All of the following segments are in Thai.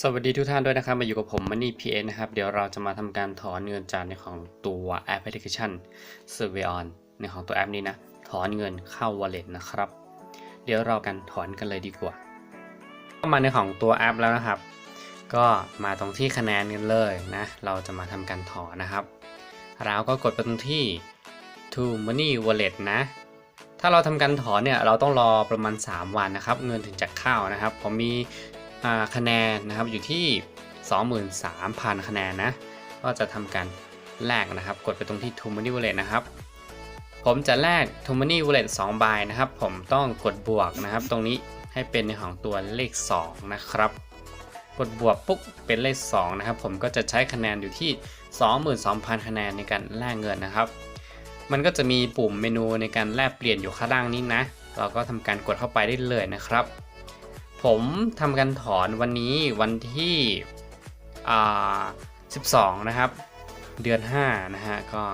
สวัสดีทุกท่านด้วยนะครับ มาอยู่กับผมมันนี่พีเอนะครับ เดี๋ยวเราจะมาทำการถอนเงินจากในของตัวแอปพลิเคชัน s u r v e y o n ในของตัวแอปนี้นะ ถอนเงินเข้า wallet นะครับ เดี๋ยวเรากันถอนกันเลยดีกว่า เข้ามาในของตัวแอปแล้วนะครับ ก็มาตรงที่คะแนนกันเลยนะ เราจะมาทำการถอนนะครับเราก็กดไปตรงที่ to money wallet นะ ถ้าเราทำการถอนเนี่ย เราต้องรอประมาณ 3 วันนะครับ เงินถึงจะเข้านะครับ ผมมี คะแนนนะครับอยู่ที่ 23,000 คะแนนนะ ก็จะทำการแลกนะครับ กดไปตรงที่ t o Money Wallet นะครับ ผมจะแลก t o Money Wallet 2ใบนะครับ ผมต้องกดบวกนะครับ ตรงนี้ให้เป็นในของตัวเลข 2 นะครับ กดบวกปุ๊บเป็นเลข 2 นะครับ ผมก็จะใช้คะแนนอยู่ที่ 22,000 คะแนนในการแลกเงินนะครับ มันก็จะมีปุ่มเมนูในการแลกเปลี่ยนอยู่ข้างล่างนี้นะ เราก็ทำการกดเข้าไปได้เลยนะครับ ผมทำการถอนวันนี้วันที่12 นะครับ เดือน 5 นะฮะ ก็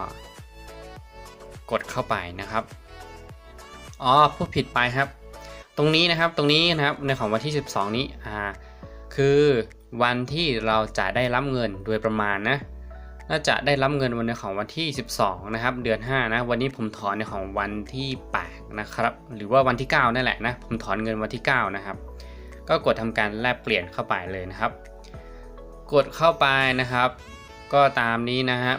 กดเข้าไปนะครับ อ๋อพูดผิดไปครับ ตรงนี้นะครับตรงนี้นะครับในของวันที่ 12 นี้อ่าคือวันที่เราจะได้รับเงินโดยประมาณนะน่าจะได้รับเงินวันในของวันที่ 12 นะครับ เดือน 5 นะ วันนี้ผมถอนในของวันที่ 8 นะครับ หรือว่าวันที่ 9 นั่นแหละนะ ผมถอนเงินวันที่ 9 นะครับ ก็กดทำการแลกเปลี่ยนเข้าไปเลยนะครับ กดเข้าไปนะครับ ก็ตามนี้นะฮะ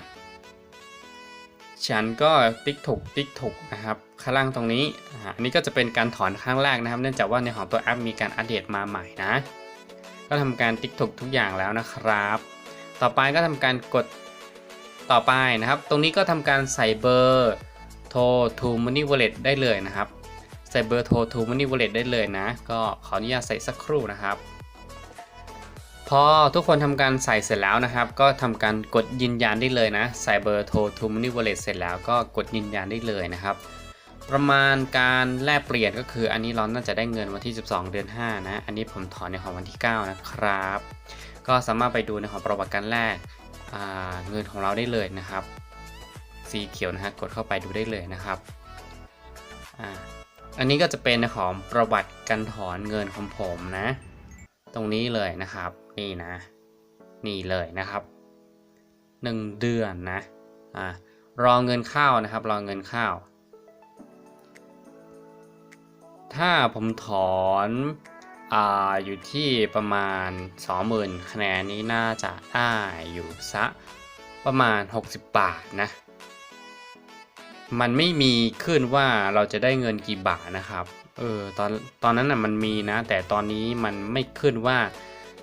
ฉันก็ติ๊กถูกติ๊กถูกนะครับข้างล่างตรงนี้อันนี้ก็จะเป็นการถอนครั้งแรกนะครับ เนื่องจากว่าในของตัวแอปมีการอัปเดตมาใหม่นะ ก็ทำการติ๊กถูกทุกอย่างแล้วนะครับ ต่อไปก็ทำการกดต่อไปนะครับ ตรงนี้ก็ทำการใส่เบอร์โทร to money wallet ได้เลยนะครับ ใส่เบอร์โทร to money wallet ได้เลยนะ ก็ขออนุญาตใส่สักครู่นะครับ พอทุกคนทำการใส่เสร็จแล้วนะครับ ก็ทำการกดยืนยันได้เลยนะ ใส่เบอร์โทร to money wallet เสร็จแล้วก็กดยืนยันได้เลยนะครับ ประมาณการแลกเปลี่ยนก็คืออันนี้เราน่าจะได้เงินวันที่ 12 เดือน 5 นะ อันนี้ผมถอนในของวันที่ 9 นะครับ ก็สามารถไปดูในของประวัติการแลกเงินของเราได้เลยนะครับสีเขียวนะฮะกดเข้าไปดูได้เลยนะครับอ่า อันนี้ก็จะเป็นของประวัติการถอนเงินของผมนะ ตรงนี้เลยนะครับ นี่นะ นี่เลยนะครับ 1 เดือนนะอ่ารอเงินเข้านะครับรอเงินเข้าถ้าผมถอนอ่าอยู่ที่ประมาณ 20,000คะแนนนี้น่าจะได้อยู่ซะประมาณ 60 บาทนะ มันไม่มีขึ้นว่าเราจะได้เงินกี่บาทนะครับ เออตอนตอนนั้นน่ะมันมีนะ แต่ตอนนี้มันไม่ขึ้นว่า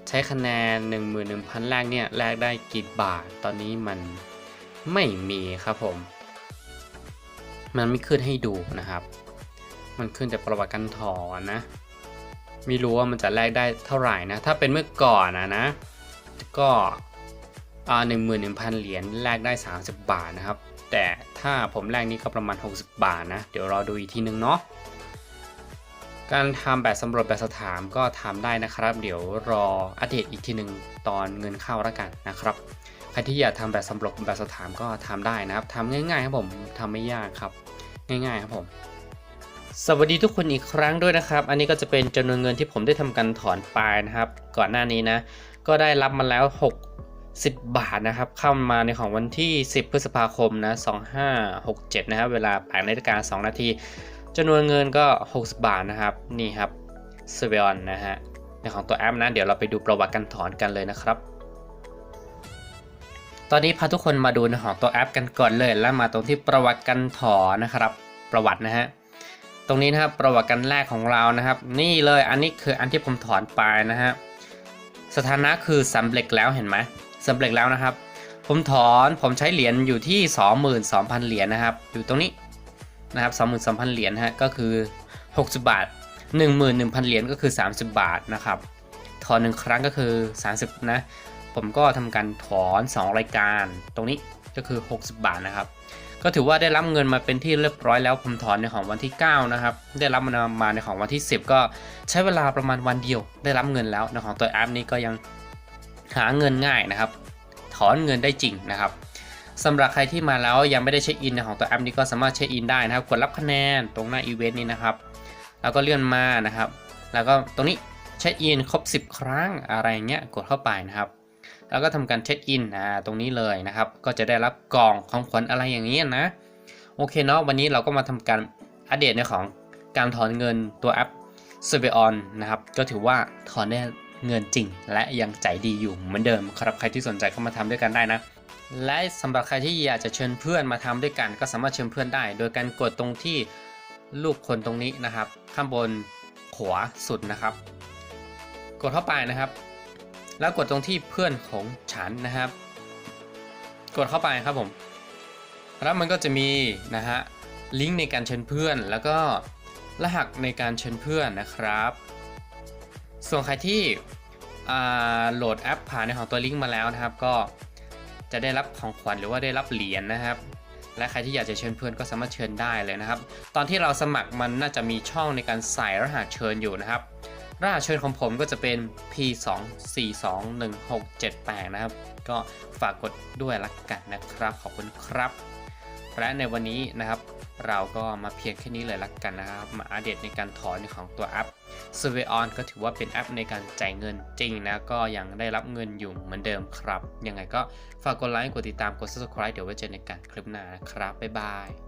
ใช้คะแนน 11,000 แรกเนี่ยแลกได้กี่บาท ตอนนี้มันไม่มีครับผม มันไม่ขึ้นให้ดูนะครับ มันขึ้นแต่ประวัติการถอนนะ ไม่รู้ว่ามันจะแลกได้เท่าไหร่นะ ถ้าเป็นเมื่อก่อนนะนะ ก็อ่าหนึ่งหมื่นหนึ่งพันเหรียญแลกได้ 30 บาทนะครับ แต่ถ้าผมแลกนี้ก็ประมาณ 60 บาทนะ เดี๋ยวรอดูอีกทีนึงเนาะการทำแบบสำรวจแบบสอบถามก็ทำได้นะครับ เดี๋ยวรออัปเดตอีกทีหนึ่งตอนเงินเข้าแล้วกันนะครับใครที่อยากทำแบบสำรวจแบบสอบถามก็ทำได้นะครับทำง่ายๆครับผมทำไม่ยากครับ ง่ายๆครับผม สวัสดีทุกคนอีกครั้งด้วยนะครับ อันนี้ก็จะเป็นจำนวนเงินที่ผมได้ทำการถอนไปนะครับ ก่อนหน้านี้นะ ก็ได้รับมาแล้ว 60บาทนะครับ เข้ามาในของวันที่ 10 พฤษภาคมนะ2567 นะครับ เวลา8นาฬิกา2นาทีจำนวนเงินก็ 60 บาทนะครับ นี่ครับเซเวอนนะฮะในของตัวแอปนะเดี๋ยวเราไปดูประวัติการถอนกันเลยนะครับ ตอนนี้พาทุกคนมาดูในของตัวแอปกันก่อนเลย แล้วมาตรงที่ประวัติการถอนนะครับ ประวัตินะฮะตรงนี้นะครับประวัติการแรกของเรานะครับ นี่เลยอันนี้คืออันที่ผมถอนไปนะฮะสถานะคือสำเร็จแล้วเห็นไหม สำเร็จแล้วนะครับ ผมถอนผมใช้เหรียญอยู่ที่ 22,000 เหรียญนะครับ อยู่ตรงนี้นะครับ22,000 เหรียญฮะก็คือ 60 บาท 11,000 เหรียญก็คือ 30 บาทนะครับถอนหนึ่งครั้งก็คือ 30 นะ ผมก็ทำการถอน 2 รายการ ตรงนี้ก็คือ 60 บาทนะครับ ก็ถือว่าได้รับเงินมาเป็นที่เรียบร้อยแล้วผมถอนในของวันที่ 9 นะครับ ได้รับมันมาในของวันที่ 10 ก็ใช้เวลาประมาณวันเดียว ได้รับเงินแล้วในของตัวแอปนี้ก็ยัง หาเงินง่ายนะครับ ถอนเงินได้จริงนะครับสำหรับใครที่มาแล้วยังไม่ได้เช็คอินในของตัวแอปนี้ก็สามารถเช็คอินได้นะครับ กดรับคะแนนตรงหน้าอีเวนต์นี้นะครับ แล้วก็เลื่อนมานะครับ แล้วก็ตรงนี้เช็คอินครบ 10 ครั้งอะไรเงี้ยกดเข้าไปนะครับ แล้วก็ทำการเช็คอินอ่าตรงนี้เลยนะครับ ก็จะได้รับกล่องของขวัญอะไรอย่างเงี้ยนะ โอเคเนาะวันนี้เราก็มาทำการอัปเดตในของการถอนเงินตัวแอป s u r v e o n นะครับ ก็ถือว่าถอนได้ เงินจริง และยังใจดีอยู่เหมือนเดิมครับใครที่สนใจก็มาทำด้วยกันได้นะ และสำหรับใครที่อยากจะเชิญเพื่อนมาทำด้วยกัน ก็สามารถเชิญเพื่อนได้ โดยการกดตรงที่รูปคนตรงนี้นะครับ ข้างบนขวาสุดนะครับ กดเข้าไปนะครับ แล้วกดตรงที่เพื่อนของฉันนะครับ กดเข้าไปครับผมแล้วมันก็จะมีนะฮะลิงก์ในการเชิญเพื่อน แล้วก็รหัสในการเชิญเพื่อนนะครับ ส่วนใครที่โหลดแอปผ่านในของตัวลิงก์มาแล้วนะครับ ก็จะได้รับของขวัญหรือว่าได้รับเหรียญนะครับ และใครที่อยากจะเชิญเพื่อนก็สามารถเชิญได้เลยนะครับ ตอนที่เราสมัครมันน่าจะมีช่องในการใส่รหัสเชิญอยู่นะครับ รหัสเชิญของผมก็จะเป็น p 2 4 2 1 6 7 8นะครับ ก็ฝากกดด้วยละกันนะครับ ขอบคุณครับ และในวันนี้นะครับ เราก็มาเพียงแค่นี้เลยละกันนะครับ มาอัปเดตในการถอนของตัวแอป s u r v e o n ก็ถือว่าเป็นแอปในการจ่ายเงินจริงนะ ก็ยังได้รับเงินอยู่เหมือนเดิมครับ ยังไงก็ฝากกดไลค์ กดติดตาม กด subscribe เดี๋ยวไว้เจอในการคลิปหน้านะครับ บ๊ายบาย